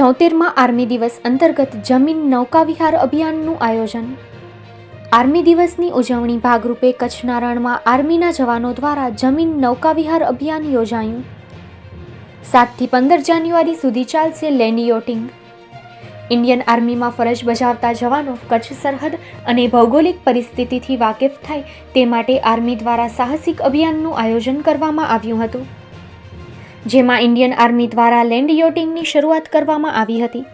છોતેરમાં army દિવસ અંતર્ગત જમીન નૌકાવિહાર અભિયાનનું આયોજન. આર્મી દિવસની ઉજવણી ભાગરૂપે કચ્છના રણમાં આર્મીના જવાનો દ્વારા જમીન નૌકાવિહાર અભિયાન યોજાયું. સાતથી પંદર જાન્યુઆરી સુધી ચાલશે લેન્ડ યોટિંગ. ઇન્ડિયન આર્મીમાં ફરજ બજાવતા જવાનો કચ્છ સરહદ અને ભૌગોલિક પરિસ્થિતિથી વાકેફ થાય તે માટે આર્મી દ્વારા સાહસિક અભિયાનનું આયોજન કરવામાં આવ્યું હતું. જેમાં ઇન્ડિયન આર્મી દ્વારા લેન્ડ યોટિંગની શરૂઆત કરવામાં આવી હતી.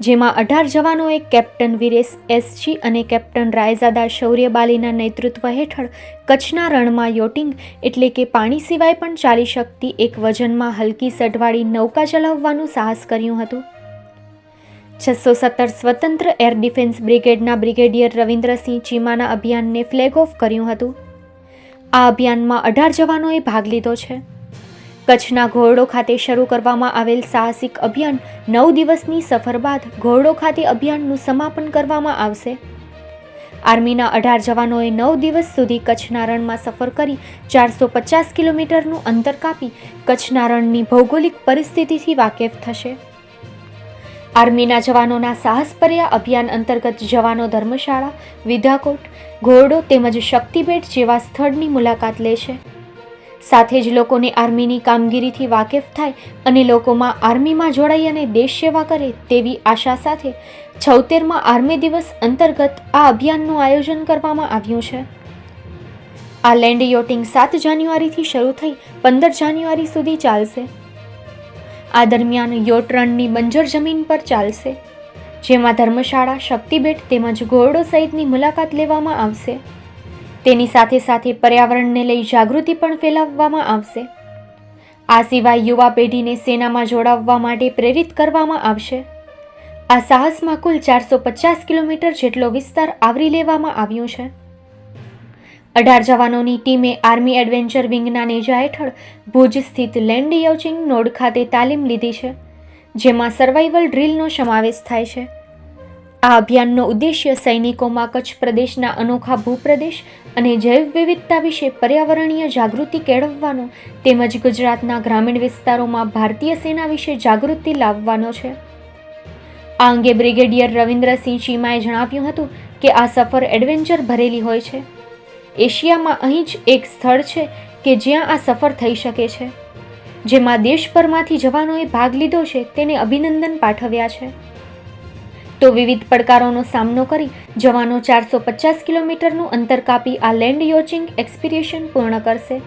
જેમાં અઢાર જવાનોએ કેપ્ટન વિરેશ એસજી અને કેપ્ટન રાયઝાદા શૌર્યબાલીના નેતૃત્વ હેઠળ કચ્છના રણમાં યોટિંગ એટલે કે પાણી સિવાય પણ ચાલી શકતી એક વજનમાં હલકી સઢવાળી નૌકા ચલાવવાનું સાહસ કર્યું હતું. છસો સત્તર સ્વતંત્ર એર ડિફેન્સ બ્રિગેડના બ્રિગેડિયર રવિન્દ્રસિંહ ચીમાના અભિયાનને ફ્લેગ ઓફ કર્યું હતું. આ અભિયાનમાં અઢાર જવાનોએ ભાગ લીધો છે. કચ્છના ઘોરડો ખાતે શરૂ કરવામાં આવેલ સાહસિક અભિયાન નવ દિવસની સફર બાદ ઘોરડો ખાતે અભિયાનનું સમાપન કરવામાં આવશે. આર્મીના અઢાર જવાનોએ નવ દિવસ સુધી કચ્છના રણમાં સફર કરી ચારસો પચાસ કિલોમીટરનું અંતર કાપી કચ્છના રણની ભૌગોલિક પરિસ્થિતિથી વાકેફ થશે. આર્મીના જવાનોના સાહસપર્યા અભિયાન અંતર્ગત જવાનો ધર્મશાળા વિધાકોટ ઘોરડો તેમજ શક્તિબેટ જેવા સ્થળની મુલાકાત લેશે સાથે જ લોકોને આર્મીની કામગીરીથી વાકેફ થાય અને લોકોમાં આર્મીમાં જોડાઈ અને દેશ સેવા કરે તેવી આશા સાથે છોતેરમાં આર્મી દિવસ અંતર્ગત આ અભિયાનનું આયોજન કરવામાં આવ્યું છે. આ લેન્ડ યોટિંગ સાત જાન્યુઆરીથી શરૂ થઈ પંદર જાન્યુઆરી સુધી ચાલશે. આ દરમિયાન યોટ રણની બંજર જમીન પર ચાલશે, જેમાં ધર્મશાળા શક્તિબેટ તેમજ ઘોરડો સહિતની મુલાકાત લેવામાં આવશે. તેની સાથે સાથે પર્યાવરણને લઈ જાગૃતિ પણ ફેલાવવામાં આવશે. આ સિવાય યુવા પેઢીને સેનામાં જોડાવવા માટે પ્રેરિત કરવામાં આવશે. આ સાહસમાં કુલ ચારસો પચાસ કિલોમીટર જેટલો વિસ્તાર આવરી લેવામાં આવ્યો છે. અઢાર જવાનોની ટીમે આર્મી એડવેન્ચર વિંગના નેજા હેઠળ ભુજ સ્થિત લેન્ડ યોચિંગ નોડ ખાતે તાલીમ લીધી છે, જેમાં સર્વાઈવલ ડ્રીલનો સમાવેશ થાય છે. આ અભિયાનનો ઉદ્દેશ્ય સૈનિકોમાં કચ્છ પ્રદેશના અનોખા ભૂપ્રદેશ અને જૈવ વિવિધતા વિશે પર્યાવરણીય જાગૃતિ કેળવવાનો તેમજ ગુજરાતના ગ્રામીણ વિસ્તારોમાં ભારતીય સેના વિશે જાગૃતિ લાવવાનો છે. આ અંગે બ્રિગેડિયર રવિન્દ્રસિંહ ચીમાએ જણાવ્યું હતું કે આ સફર એડવેન્ચર ભરેલી હોય છે. એશિયામાં અહીં જ એક સ્થળ છે કે જ્યાં આ સફર થઈ શકે છે. જેમાં દેશભરમાંથી જવાનોએ ભાગ લીધો છે, તેને અભિનંદન પાઠવ્યા છે. તો વિવિધ પડકારોનો સામનો કરી જવાનો ચારસો પચાસ કિલોમીટરનું અંતર કાપી આ લેન્ડ યોચિંગ એક્સપિરિયેશન પૂર્ણ કરશે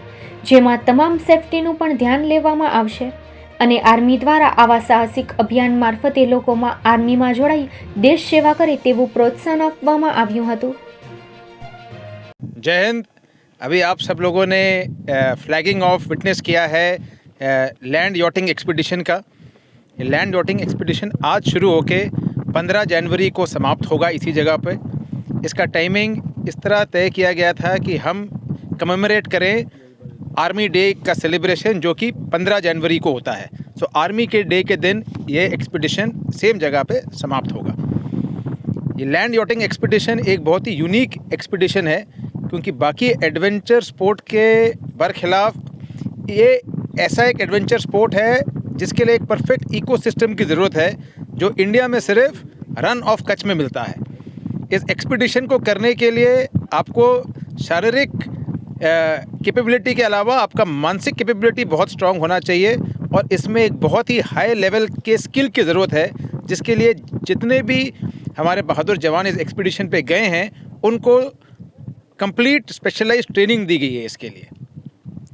જેમાં તમામ સેફટીનું પણ ધ્યાન લેવામાં આવશે અને આર્મી દ્વારા આવા સાહસિક અભિયાન મારફતે લોકોમાં આર્મીમાં જોડાઈ દેશ સેવા કરે તેવું પ્રોત્સાહન આપવામાં આવ્યું હતું जय हिंद अभी आप सब लोगों ने फ्लैगिंग ऑफ विटनेस किया है लैंड यॉटिंग एक्सपीडिशन का ये लैंड यॉटिंग एक्सपीडिशन आज शुरू होके 15 जनवरी को समाप्त होगा इसी जगह पे। इसका टाइमिंग इस तरह तय किया गया था कि हम कमेमोरेट करें आर्मी डे का सेलिब्रेशन जो कि 15 जनवरी को होता है। सो आर्मी के डे के दिन ये एक्सपीडिशन सेम जगह पे समाप्त होगा। ये लैंड यॉटिंग एक्सपीडिशन एक बहुत ही यूनिक एक्सपीडिशन है, क्योंकि बाकी एडवेंचर स्पोर्ट के बरखिलाफ ये ऐसा एक एडवेंचर स्पोर्ट है जिसके लिए एक परफेक्ट इकोसिस्टम की ज़रूरत है। जो इंडिया में सिर्फ़ रन ऑफ़ कच्छ में मिलता है। इस एक्सपीडिशन को करने के लिए आपको शारीरिक कैपेबिलिटी के अलावा आपका मानसिक कैपेबिलिटी बहुत स्ट्रांग होना चाहिए और इसमें एक बहुत ही हाई लेवल के स्किल की ज़रूरत है, जिसके लिए जितने भी हमारे बहादुर जवान इस एक्सपीडिशन पे गए हैं, उनको कंप्लीट स्पेशलाइज ट्रेनिंग दी गई है इसके लिए।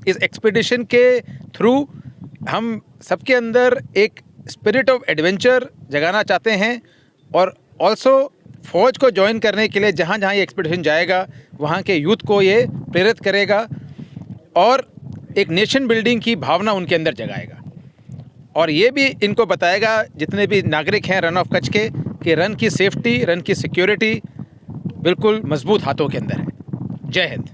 इस एक्सपीडिशन के थ्रू हम सबके अंदर एक स्पिरिट ऑफ़ एडवेंचर जगाना चाहते हैं और ऑल्सो फौज को ज्वाइन करने के लिए जहाँ जहाँ ये एक्सपीडिशन जाएगा, वहाँ के यूथ को ये प्रेरित करेगा और एक नेशन बिल्डिंग की भावना उनके अंदर जगाएगा। और ये भी इनको बताएगा, जितने भी नागरिक हैं रन ऑफ़ कच्छ के, कि रन की सेफ्टी रन की सिक्योरिटी बिल्कुल मज़बूत हाथों के अंदर है। जय हिंद।